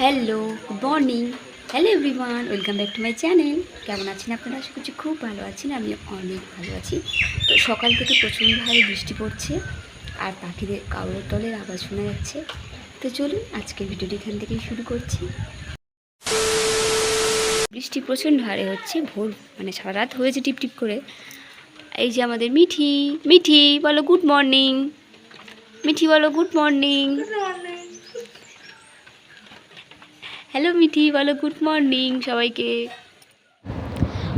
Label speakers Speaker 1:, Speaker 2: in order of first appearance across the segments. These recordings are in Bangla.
Speaker 1: Hello good morning hello everyone welcome back to my channel কেমন আছেন আপনারা? আশা করছি খুব ভালো আছেন। আমি অনেক ভালো আছি। তো সকাল থেকে প্রচণ্ড হারে বৃষ্টি পড়ছে আর পাখিদের কাউরের তলের আওয়াজ শোনা যাচ্ছে। তো চলুন আজকের ভিডিওটি এখান থেকেই শুরু করছি। বৃষ্টি প্রচণ্ড হারে হচ্ছে। ভোর মানে সারা রাত হয়েছে টিপ টিপ করে। এই যে আমাদের মিঠি মিঠি, বলো গুড মর্নিং মিঠি, বলো গুড মর্নিং হ্যালো মিঠি, বলো গুড মর্নিং সবাইকে।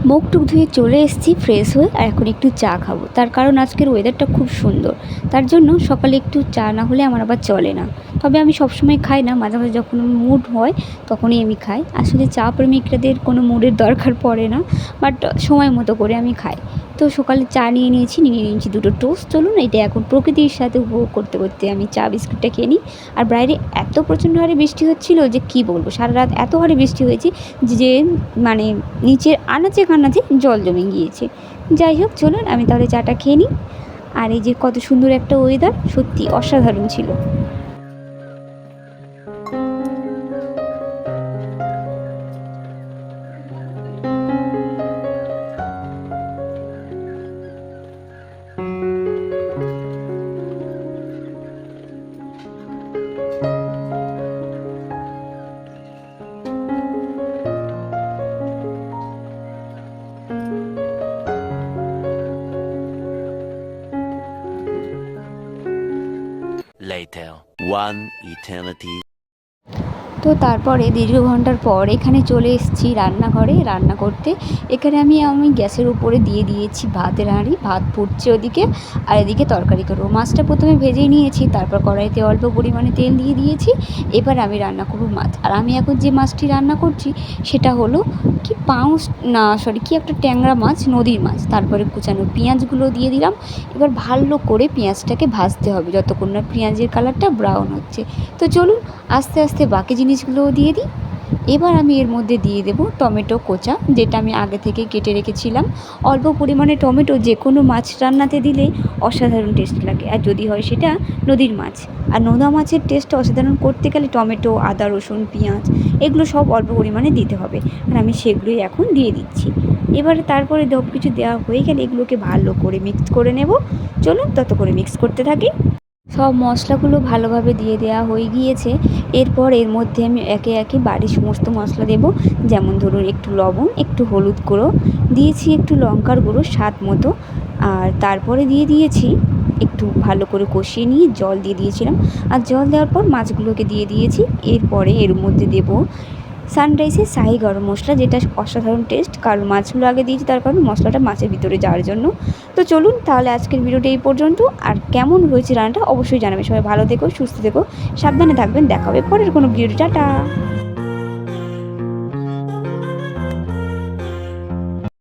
Speaker 1: মুখ টুক ধুয়ে চলে এসেছি ফ্রেশ হয়ে আর এখন একটু চা খাব। তার কারণ আজকের ওয়েদারটা খুব সুন্দর। তার জন্য সকালে একটু চা না হলে আমার আবার চলে না। তবে আমি সবসময় খাই না, মাঝে মাঝে যখন মুড হয় তখনই আমি খাই। আসলে চা প্রেমিকরাদের কোনো মুডের দরকার পড়ে না বাট সময় মতো করে আমি খাই। তো সকালে চা নিয়ে নিয়েছি নিয়ে নিয়েছি দুটো টোস্ট চলুন, এটা এখন প্রকৃতির সাথে উপভোগ করতে করতে আমি চা বিস্কুটটা খেয়ে নিই। আর বাইরে এত প্রচণ্ড হারে বৃষ্টি হচ্ছিল যে কি বলব, সারা রাত এত হারে বৃষ্টি হয়েছে যে মানে নিচের আনাচে কানাচে জল জমে গিয়েছে। যাই হোক, চলুন, আমি তাহলে চাটা খেয়ে নিই। আর এই যে কত সুন্দর একটা ওয়েদার সত্যি অসাধারণ ছিল।
Speaker 2: Later. One eternity
Speaker 1: তো তারপরে দীর্ঘ ঘণ্টার পর এখানে চলে এসেছি রান্নাঘরে রান্না করতে। এখানে আমি আমি গ্যাসের উপরে দিয়ে দিয়েছি ভাতের হাঁড়ি। ভাত ফুটছে ওদিকে আর এদিকে তরকারি করব। মাছটা প্রথমে ভেজে নিয়েছি, তারপর কড়াইতে অল্প পরিমাণে তেল দিয়ে দিয়েছি। এবার আমি রান্না করব মাছ। আর আমি এখন যে মাছটি রান্না করছি সেটা হলো কি পাউস, না সরি কি একটা ট্যাংরা মাছ, নদীর মাছ। তারপরে কুচানো পেঁয়াজগুলো দিয়ে দিলাম। এবার ভালো করে পেঁয়াজটাকে ভাজতে হবে। যতক্ষণ না পেঁয়াজের কালারটা ব্রাউন হচ্ছে। তো চলুন আস্তে আস্তে বাকি জিনিসগুলোও দিয়ে দিই। এবার আমি এর মধ্যে দিয়ে দেব টমেটো কোচা, যেটা আমি আগে থেকে কেটে রেখেছিলাম। অল্প পরিমাণে টমেটো যে কোনো মাছ রান্নাতে দিলে অসাধারণ টেস্ট লাগে। আর যদি হয় সেটা নদীর মাছ। আর নোনা মাছের টেস্ট অসাধারণ করতে গেলে টমেটো, আদা, রসুন, পেঁয়াজ, এগুলো সব অল্প পরিমাণে দিতে হবে। আর আমি সেগুলোই এখন দিয়ে দিচ্ছি। এবারে তারপরে সব কিছু দেওয়া হয়ে গেলে এগুলোকে ভালো করে মিক্স করে নেব। চলুন তত করে মিক্স করতে থাকি। সব মশলাগুলো ভালোভাবে দিয়ে দেওয়া হয়ে গিয়েছে। এরপর এর মধ্যে আমি একে একে বাড়ির সমস্ত মশলা দেব। যেমন ধরুন একটু লবণ, একটু হলুদ গুঁড়ো, দিয়েছি একটু লঙ্কার গুঁড়ো স্বাদ মতো। আর তারপরে দিয়ে দিয়েছি একটু ভালো করে কষিয়ে নিয়ে জল দিয়ে দিয়েছিলাম। আর জল দেওয়ার পর মাছগুলোকে দিয়ে দিয়েছি। এরপরে এর মধ্যে দেব সানরাইসের শাহি গরম মশলা, যেটা অসাধারণ টেস্ট কারণ মাছগুলো আগে দিয়েছি তার কারণ মশলাটা মাছের ভিতরে যাওয়ার জন্য। তো চলুন, তাহলে আজকের ভিডিওটি এই পর্যন্ত। আর কেমন হয়েছে রান্নাটা অবশ্যই জানাবে। সবাই ভালো থেকো, সুস্থ থেকো, সাবধানে থাকবেন। দেখাবে পরের কোনো ভিডিও টাটা!